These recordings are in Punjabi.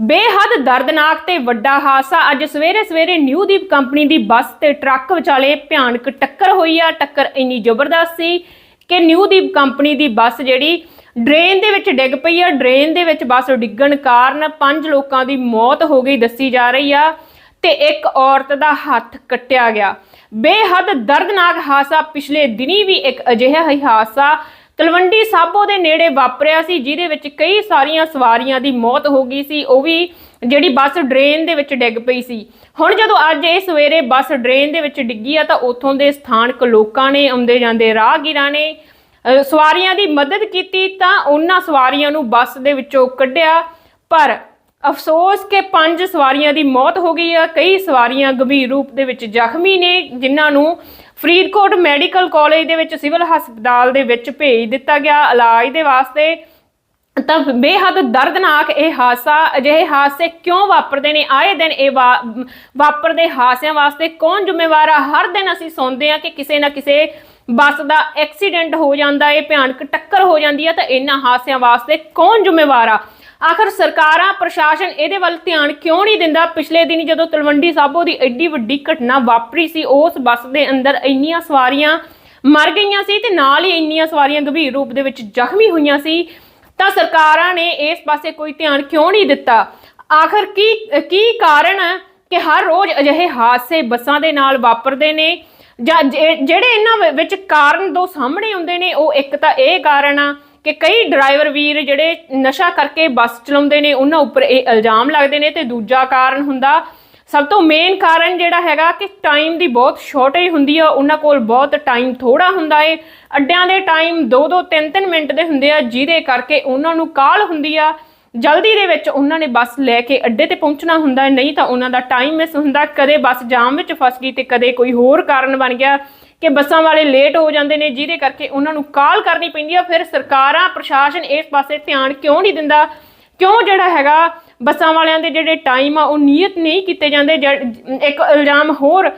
ਬੇਹੱਦ ਦਰਦਨਾਕ ਤੇ ਵੱਡਾ ਹਾਦਸਾ। ਅੱਜ ਸਵੇਰੇ ਸਵੇਰੇ ਨਿਊ ਦੀਪ ਕੰਪਨੀ ਦੀ ਬੱਸ ਤੇ ਟਰੱਕ ਵਿਚਾਲੇ ਭਿਆਨਕ ਟੱਕਰ ਹੋਈ ਆ। ਟੱਕਰ ਇੰਨੀ ਜ਼ਬਰਦਸਤ ਸੀ ਕਿ ਨਿਊ ਦੀਪ ਕੰਪਨੀ ਦੀ ਬੱਸ ਜਿਹੜੀ ਡਰੇਨ ਦੇ ਵਿੱਚ ਡਿੱਗ ਪਈ ਆ। ਡਰੇਨ ਦੇ ਵਿੱਚ ਬੱਸ ਡਿੱਗਣ ਕਾਰਨ ਪੰਜ ਲੋਕਾਂ ਦੀ ਮੌਤ ਹੋ ਗਈ ਦੱਸੀ ਜਾ ਰਹੀ ਆ ਤੇ ਇੱਕ ਔਰਤ ਦਾ ਹੱਥ ਕੱਟਿਆ ਗਿਆ। ਬੇਹੱਦ ਦਰਦਨਾਕ ਹਾਦਸਾ। ਪਿਛਲੇ ਦਿਨੀ ਵੀ ਇੱਕ ਅਜਿਹਾ ਹੀ ਹਾਦਸਾ ਤਲਵੰਡੀ ਸਾਬੋ ਦੇ ਨੇੜੇ ਵਾਪਰਿਆ ਸੀ, ਜਿਹਦੇ ਵਿੱਚ ਕਈ ਸਾਰੀਆਂ ਸਵਾਰੀਆਂ ਦੀ ਮੌਤ ਹੋ ਗਈ ਸੀ। ਉਹ ਵੀ ਜਿਹੜੀ ਬੱਸ ਡਰੇਨ ਦੇ ਵਿੱਚ ਡਿੱਗ ਪਈ ਸੀ। ਹੁਣ ਜਦੋਂ ਅੱਜ ਇਹ ਸਵੇਰੇ ਬੱਸ ਡਰੇਨ ਦੇ ਵਿੱਚ ਡਿੱਗੀ ਆ, ਤਾਂ ਉੱਥੋਂ ਦੇ ਸਥਾਨਕ ਲੋਕਾਂ ਨੇ ਆਉਂਦੇ ਜਾਂਦੇ ਰਾਹਗੀਰਾਂ ਨੇ, ਅਹ, ਸਵਾਰੀਆਂ ਦੀ ਮਦਦ ਕੀਤੀ ਤਾਂ ਉਹਨਾਂ ਸਵਾਰੀਆਂ ਨੂੰ ਬੱਸ ਦੇ ਵਿੱਚੋਂ ਕੱਢਿਆ। ਪਰ ਅਫਸੋਸ ਕਿ ਪੰਜ ਸਵਾਰੀਆਂ ਦੀ ਮੌਤ ਹੋ ਗਈ ਆ। ਕਈ ਸਵਾਰੀਆਂ ਗੰਭੀਰ ਰੂਪ ਦੇ ਵਿੱਚ ਜ਼ਖਮੀ ਨੇ, ਜਿਨ੍ਹਾਂ ਨੂੰ ਫਰੀਦਕੋਟ ਮੈਡੀਕਲ ਕਾਲਜ ਦੇ ਵਿੱਚ ਸਿਵਲ ਹਸਪਤਾਲ ਦੇ ਵਿੱਚ ਭੇਜ ਦਿੱਤਾ ਗਿਆ ਇਲਾਜ ਦੇ ਵਾਸਤੇ। ਤਾਂ ਬੇਹੱਦ ਦਰਦਨਾਕ ਇਹ ਹਾਦਸਾ, ਅਜਿਹੇ ਹਾਦਸੇ ਕਿਉਂ ਵਾਪਰਦੇ ਨੇ? ਆਏ ਦਿਨ ਇਹ ਵਾ- ਵਾਪਰਦੇ ਹਾਦਸਿਆਂ ਵਾਸਤੇ ਕੌਣ ਜ਼ਿੰਮੇਵਾਰ ਆ? ਹਰ ਦਿਨ ਅਸੀਂ ਸੁਣਦੇ ਆ ਕਿ ਕਿਸੇ ਨਾ ਕਿਸੇ ਬੱਸ ਦਾ ਐਕਸੀਡੈਂਟ ਹੋ ਜਾਂਦਾ ਏ ਭਿਆਨਕ ਟੱਕਰ ਹੋ ਜਾਂਦੀ ਆ ਤਾਂ ਇਹਨਾਂ ਹਾਦਸਿਆਂ ਵਾਸਤੇ ਕੌਣ ਜ਼ਿੰਮੇਵਾਰ ਆ? ਆਖਰ ਸਰਕਾਰਾਂ, ਪ੍ਰਸ਼ਾਸਨ ਇਹਦੇ ਵੱਲ ਧਿਆਨ ਕਿਉਂ ਨਹੀਂ ਦਿੰਦਾ? ਪਿਛਲੇ ਦਿਨੀ ਜਦੋਂ ਤਲਵੰਡੀ ਸਾਬੋ ਦੀ ਐਡੀ ਵੱਡੀ ਘਟਨਾ ਵਾਪਰੀ ਸੀ, ਉਸ ਬੱਸ ਦੇ ਅੰਦਰ ਇੰਨੀਆਂ ਸਵਾਰੀਆਂ ਮਰ ਗਈਆਂ ਸੀ ਤੇ ਨਾਲ ਹੀ ਇੰਨੀਆਂ ਸਵਾਰੀਆਂ ਗੰਭੀਰ ਰੂਪ ਦੇ ਵਿੱਚ ਜ਼ਖਮੀ ਹੋਈਆਂ ਸੀ। ਤਾਂ ਸਰਕਾਰਾਂ ਨੇ ਇਸ ਪਾਸੇ ਕੋਈ ਧਿਆਨ ਕਿਉਂ ਨਹੀਂ ਦਿੱਤਾ? ਆਖਰ ਕੀ ਕੀ ਕਾਰਨ ਹੈ ਕਿ ਹਰ ਰੋਜ਼ ਅਜਿਹੇ ਹਾਦਸੇ ਬੱਸਾਂ ਦੇ ਨਾਲ ਵਾਪਰਦੇ ਨੇ? ਜਾਂ ਜੇ- ਜਿਹੜੇ ਇਹਨਾਂ ਵਿੱਚ ਕਾਰਨ ਦੋ ਸਾਹਮਣੇ ਆਉਂਦੇ ਨੇ, ਉਹ ਇੱਕ ਤਾਂ ਇਹ ਕਾਰਨ ਆ ਕਿ ਕਈ ਡਰਾਈਵਰ ਵੀਰ ਜਿਹੜੇ ਨਸ਼ਾ ਕਰਕੇ ਬੱਸ ਚਲਾਉਂਦੇ ਨੇ, ਉਹਨਾਂ ਉੱਪਰ ਇਹ ਇਲਜ਼ਾਮ ਲੱਗਦੇ ਨੇ ਤੇ ਦੂਜਾ ਕਾਰਨ ਹੁੰਦਾ, ਸਭ ਤੋਂ ਮੇਨ ਕਾਰਨ ਜਿਹੜਾ ਹੈਗਾ ਕਿ ਟਾਈਮ ਦੀ ਬਹੁਤ ਸ਼ਾਰਟੇਜ ਹੁੰਦੀ ਆ, ਉਹਨਾਂ ਕੋਲ ਬਹੁਤ ਟਾਈਮ ਥੋੜਾ ਹੁੰਦਾ ਏ। ਅੱਡਿਆਂ ਦੇ ਟਾਈਮ 2-2 3-3 ਮਿੰਟ ਦੇ ਹੁੰਦੇ ਆ, ਜਿਹਦੇ ਕਰਕੇ ਉਹਨਾਂ ਨੂੰ ਕਾਲ ਹੁੰਦੀ ਆ। ਜਲਦੀ ਦੇ ਵਿੱਚ ਉਹਨਾਂ ਨੇ ਬੱਸ ਲੈ ਕੇ ਅੱਡੇ ਤੇ ਪਹੁੰਚਣਾ ਹੁੰਦਾ, ਨਹੀਂ ਤਾਂ ਉਹਨਾਂ ਦਾ ਟਾਈਮ ਮਿਸ ਹੁੰਦਾ, ਕਦੇ ਬੱਸ ਜਾਮ ਵਿੱਚ ਫਸ ਗਈ ਤੇ ਕਦੇ ਕੋਈ ਹੋਰ ਕਾਰਨ ਬਣ ਗਿਆ। ਕਿ ਬੱਸਾਂ ਵਾਲੇ ਲੇਟ ਹੋ ਜਾਂਦੇ ਨੇ, ਜਿਹਦੇ ਕਰਕੇ ਉਹਨਾਂ ਨੂੰ ਕਾਲ ਕਰਨੀ ਪੈਂਦੀ ਆ। ਫਿਰ ਸਰਕਾਰਾਂ, ਪ੍ਰਸ਼ਾਸਨ ਇਸ ਪਾਸੇ ਧਿਆਨ ਕਿਉਂ ਨਹੀਂ ਦਿੰਦਾ? ਕਿਉਂ ਜਿਹੜਾ ਹੈਗਾ, ਬੱਸਾਂ ਵਾਲਿਆਂ ਦੇ ਜਿਹੜੇ ਟਾਈਮ ਆ, ਉਹ ਨਿਯਤ ਨਹੀਂ ਕੀਤੇ ਜਾਂਦੇ? ਜ- ਇੱਕ ਇਲਜ਼ਾਮ ਹੋਰ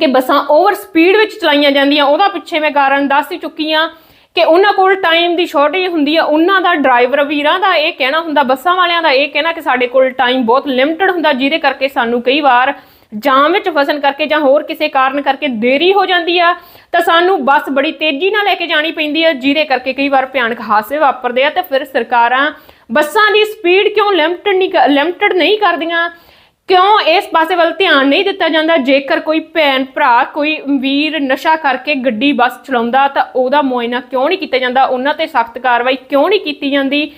ਕਿ ਬੱਸਾਂ ਓਵਰ ਸਪੀਡ ਵਿੱਚ ਚਲਾਈਆਂ ਜਾਂਦੀਆਂ। ਉਹਦਾ ਪਿੱਛੇ ਮੈਂ ਕਾਰਨ ਦੱਸ ਹੀ ਚੁੱਕੀ ਆ ਕਿ ਉਹਨਾਂ ਕੋਲ ਟਾਈਮ ਦੀ ਸ਼ਾਰਟੇਜ ਹੁੰਦੀ ਆ। ਉਹਨਾਂ ਦਾ ਡਰਾਈਵਰ ਵੀਰਾਂ ਦਾ ਇਹ ਕਹਿਣਾ ਹੁੰਦਾ, ਬੱਸਾਂ ਵਾਲਿਆਂ ਦਾ ਇਹ ਕਹਿਣਾ ਕਿ ਸਾਡੇ ਕੋਲ ਟਾਈਮ ਬਹੁਤ ਲਿਮਟਿਡ ਹੁੰਦਾ, ਜਿਹਦੇ ਕਰਕੇ ਸਾਨੂੰ ਕਈ ਵਾਰ ਜਾਮ ਵਿੱਚ ਫਸਣ ਕਰਕੇ ਜਾਂ ਹੋਰ ਕਿਸੇ ਕਾਰਨ ਕਰਕੇ ਦੇਰੀ ਹੋ ਜਾਂਦੀ ਆ, ਤਾਂ ਸਾਨੂੰ ਬੱਸ ਬੜੀ ਤੇਜ਼ੀ ਨਾਲ ਲੈ ਕੇ ਜਾਣੀ ਪੈਂਦੀ ਆ, ਜਿਹਦੇ ਕਰਕੇ ਕਈ ਵਾਰ ਭਿਆਨਕ ਹਾਦਸੇ ਵਾਪਰਦੇ ਆ ਤੇ ਫਿਰ ਸਰਕਾਰਾਂ ਬੱਸਾਂ ਦੀ ਸਪੀਡ ਕਿਉਂ ਲਿਮਟਡ ਨਹੀਂ ਲਿਮਟਡ ਨਹੀਂ ਕਰਦੀਆਂ? ਕਿਉਂ ਇਸ ਪਾਸੇ ਵੱਲ ਧਿਆਨ ਨਹੀਂ ਦਿੱਤਾ ਜਾਂਦਾ? ਜੇਕਰ ਕੋਈ ਭੈਣ, ਭਰਾ, ਕੋਈ ਵੀਰ ਨਸ਼ਾ ਕਰਕੇ ਗੱਡੀ ਬੱਸ ਚਲਾਉਂਦਾ, ਤਾਂ ਉਹਦਾ ਮੁਆਇਨਾ ਕਿਉਂ ਨਹੀਂ ਕੀਤਾ ਜਾਂਦਾ? ਉਹਨਾਂ ਤੇ ਸਖਤ ਕਾਰਵਾਈ ਕਿਉਂ ਨਹੀਂ ਕੀਤੀ ਜਾਂਦੀ?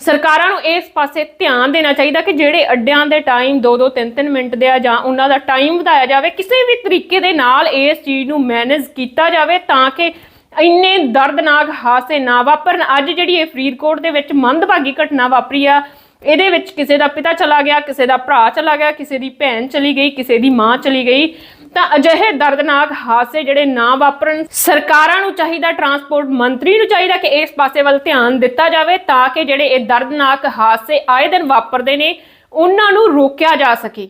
ਸਰਕਾਰਾਂ ਨੂੰ ਇਸ ਪਾਸੇ ਧਿਆਨ ਦੇਣਾ ਚਾਹੀਦਾ ਕਿ ਜਿਹੜੇ ਅੱਡਿਆਂ ਦੇ ਟਾਈਮ 2-2 3-3 ਮਿੰਟ ਦੇ ਆ ਜਾਂ ਉਹਨਾਂ ਦਾ ਟਾਈਮ ਵਧਾਇਆ ਜਾਵੇ, ਕਿਸੇ ਵੀ ਤਰੀਕੇ ਦੇ ਨਾਲ ਇਸ ਚੀਜ਼ ਨੂੰ ਮੈਨੇਜ ਕੀਤਾ ਜਾਵੇ ਤਾਂ ਕਿ ਇੰਨੇ ਦਰਦਨਾਕ ਹਾਦਸੇ ਨਾ ਵਾਪਰਨ। ਅੱਜ ਜਿਹੜੀ ਇਹ ਫਰੀਦਕੋਟ ਦੇ ਵਿੱਚ ਮੰਦਭਾਗੀ ਘਟਨਾ ਵਾਪਰੀ ਆ, ਇਹਦੇ ਵਿੱਚ ਕਿਸੇ ਦਾ ਪਿਤਾ ਚਲਾ ਗਿਆ, ਕਿਸੇ ਦਾ ਭਰਾ ਚਲਾ ਗਿਆ, ਕਿਸੇ ਦੀ ਭੈਣ ਚਲੀ ਗਈ, ਕਿਸੇ ਦੀ ਮਾਂ ਚਲੀ ਗਈ। ਤਾਂ ਅਜਿਹੇ ਦਰਦਨਾਕ ਹਾਦਸੇ ਜਿਹੜੇ ਨਾ ਵਾਪਰਨ, ਸਰਕਾਰਾਂ ਨੂੰ ਚਾਹੀਦਾ, ਟਰਾਂਸਪੋਰਟ ਮੰਤਰੀ ਨੂੰ ਚਾਹੀਦਾ ਕਿ ਇਸ ਪਾਸੇ ਵੱਲ ਧਿਆਨ ਦਿੱਤਾ ਜਾਵੇ ਤਾਂ ਕਿ ਜਿਹੜੇ ਇਹ ਦਰਦਨਾਕ ਹਾਦਸੇ ਆਏ ਦਿਨ ਵਾਪਰਦੇ ਨੇ, ਉਹਨਾਂ ਨੂੰ ਰੋਕਿਆ ਜਾ ਸਕੇ।